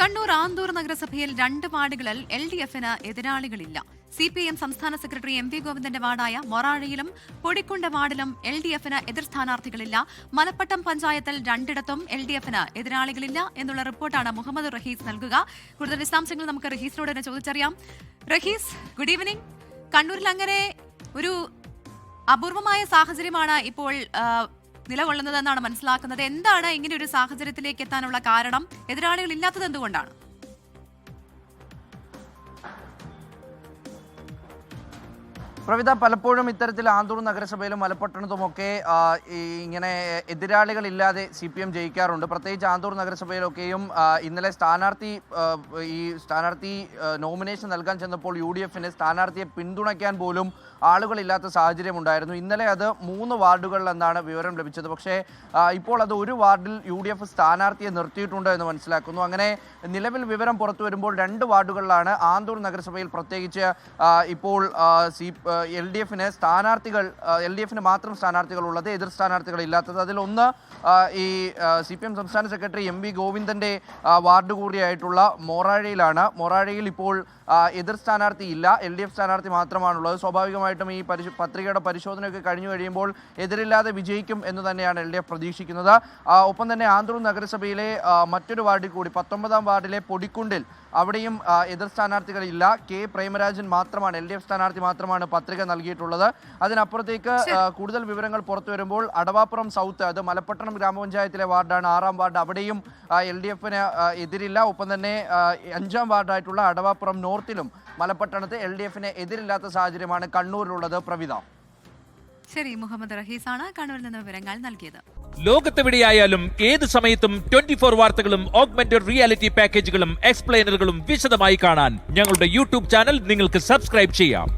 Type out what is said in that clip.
കണ്ണൂർ ആന്തൂർ നഗരസഭയിൽ രണ്ട് വാർഡുകളിൽ എൽ ഡി എഫിന് എതിരാളികളില്ല. സി പി എം സംസ്ഥാന സെക്രട്ടറി എം വി ഗോവിന്ദന്റെ വാർഡായ മൊറാഴിയിലും പൊടിക്കുണ്ട വാർഡിലും എൽ ഡി എഫിന് എതിർ സ്ഥാനാർത്ഥികളില്ല. മലപ്പട്ടം പഞ്ചായത്തിൽ രണ്ടിടത്തും എൽ ഡി എഫിന് എതിരാളികളില്ല എന്നുള്ള റിപ്പോർട്ടാണ് മുഹമ്മദ് റഹീസ് നൽകുക. കൂടുതൽ വിശദാംശങ്ങൾ നമുക്ക് റഹീസിനോട് തന്നെ ചോദിച്ചറിയാം. റഹീസ് ഗുഡ് ഈവനിംഗ് കണ്ണൂരിൽ അങ്ങനെ ഒരു അപൂർവമായ സാഹചര്യമാണ് ഇപ്പോൾ ആ, നിലകൊള്ളുന്നതെന്നാണ് മനസ്സിലാക്കുന്നത്. എന്താണ് ഇങ്ങനെ ഒരു സാഹചര്യത്തിലേക്ക് എത്താനുള്ള കാരണം? എതിരാളികൾ ഇല്ലാത്തത് എന്തുകൊണ്ടാണ്? പ്രവിധ പലപ്പോഴും ഇത്തരത്തിൽ ആന്തൂർ നഗരസഭയിലും മലപ്പട്ടണത്തുമൊക്കെ ഇങ്ങനെ എതിരാളികളില്ലാതെ സി പി എം ജയിക്കാറുണ്ട്. പ്രത്യേകിച്ച് ആന്തൂർ നഗരസഭയിലൊക്കെയും ഇന്നലെ സ്ഥാനാർത്ഥി ഈ സ്ഥാനാർത്ഥി നോമിനേഷൻ നൽകാൻ ചെന്നപ്പോൾ യു ഡി എഫിന് സ്ഥാനാർത്ഥിയെ പിന്തുണയ്ക്കാൻ പോലും ആളുകളില്ലാത്ത സാഹചര്യം ഉണ്ടായിരുന്നു ഇന്നലെ അത് മൂന്ന് വാർഡുകളിൽ എന്നാണ് വിവരം ലഭിച്ചത്. പക്ഷേ ഇപ്പോൾ അത് ഒരു വാർഡിൽ യു ഡി എഫ് സ്ഥാനാർത്ഥിയെ നിർത്തിയിട്ടുണ്ട് എന്ന് മനസ്സിലാക്കുന്നു. അങ്ങനെ നിലവിൽ വിവരം പുറത്തു വരുമ്പോൾ രണ്ട് വാർഡുകളിലാണ് ആന്തൂർ നഗരസഭയിൽ പ്രത്യേകിച്ച് ഇപ്പോൾ സി എൽ ഡി എഫിന് സ്ഥാനാർത്ഥികൾ എൽ ഡി എഫിന് മാത്രം സ്ഥാനാർത്ഥികൾ ഉള്ളത് എതിർ സ്ഥാനാർത്ഥികൾ ഇല്ലാത്തത്. അതിലൊന്ന് ഈ സി പി എം സംസ്ഥാന സെക്രട്ടറി എം വി ഗോവിന്ദന്റെ വാർഡ് കൂടിയായിട്ടുള്ള മൊറാഴയിലാണ്. മൊറാഴയിൽ ഇപ്പോൾ എതിർ സ്ഥാനാർത്ഥി ഇല്ല. എൽ ഡി എഫ് സ്ഥാനാർത്ഥി മാത്രമാണുള്ളത്. സ്വാഭാവികമായിട്ടും ഈ പരിശോ പത്രികയുടെ പരിശോധനയൊക്കെ കഴിഞ്ഞു കഴിയുമ്പോൾ എതിരില്ലാതെ വിജയിക്കും എന്ന് തന്നെയാണ് എൽ ഡി എഫ് പ്രതീക്ഷിക്കുന്നത്. ഒപ്പം തന്നെ ആന്തൂർ നഗരസഭയിലെ മറ്റൊരു വാർഡിൽ കൂടി പത്തൊമ്പതാം വാർഡിലെ പൊടിക്കുണ്ടിൽ അവിടെയും എതിർ സ്ഥാനാർത്ഥികളില്ല. കെ പ്രേമരാജൻ മാത്രമാണ് എൽ ഡി എഫ് സ്ഥാനാർത്ഥി മാത്രമാണ് പത്രിക നൽകിയിട്ടുള്ളത്. അതിനപ്പുറത്തേക്ക് കൂടുതൽ വിവരങ്ങൾ പുറത്തു വരുമ്പോൾ അടവാപ്പുറം സൗത്ത് അത് മലപ്പട്ടണം ഗ്രാമപഞ്ചായത്തിലെ വാർഡാണ്. ആറാം വാർഡ് അവിടെയും എൽ ഡി എഫിന് എതിരില്ല. ഒപ്പം തന്നെ അഞ്ചാം വാർഡായിട്ടുള്ള അടവാപ്പുറം നോർത്തിലും മലപ്പട്ടണത്ത് എൽ ഡി എഫിന് എതിരില്ലാത്ത സാഹചര്യമാണ് കണ്ണൂരിലുള്ളത്. പ്രവിധ ശരി മുഹമ്മദ് റഹീസാണ് കണ്ണൂരിൽ നിന്ന് വിവരങ്ങൾ നൽകിയത്. ലോകത്തെവിടെയായാലും ഏത് സമയത്തും ട്വന്റി ഫോർ വാർത്തകളും ഓഗ്മെന്റഡ് റിയാലിറ്റി പാക്കേജുകളും എക്സ്പ്ലെയിനറുകളും വിശദമായി കാണാൻ ഞങ്ങളുടെ യൂട്യൂബ് ചാനൽ നിങ്ങൾക്ക് സബ്സ്ക്രൈബ് ചെയ്യാം.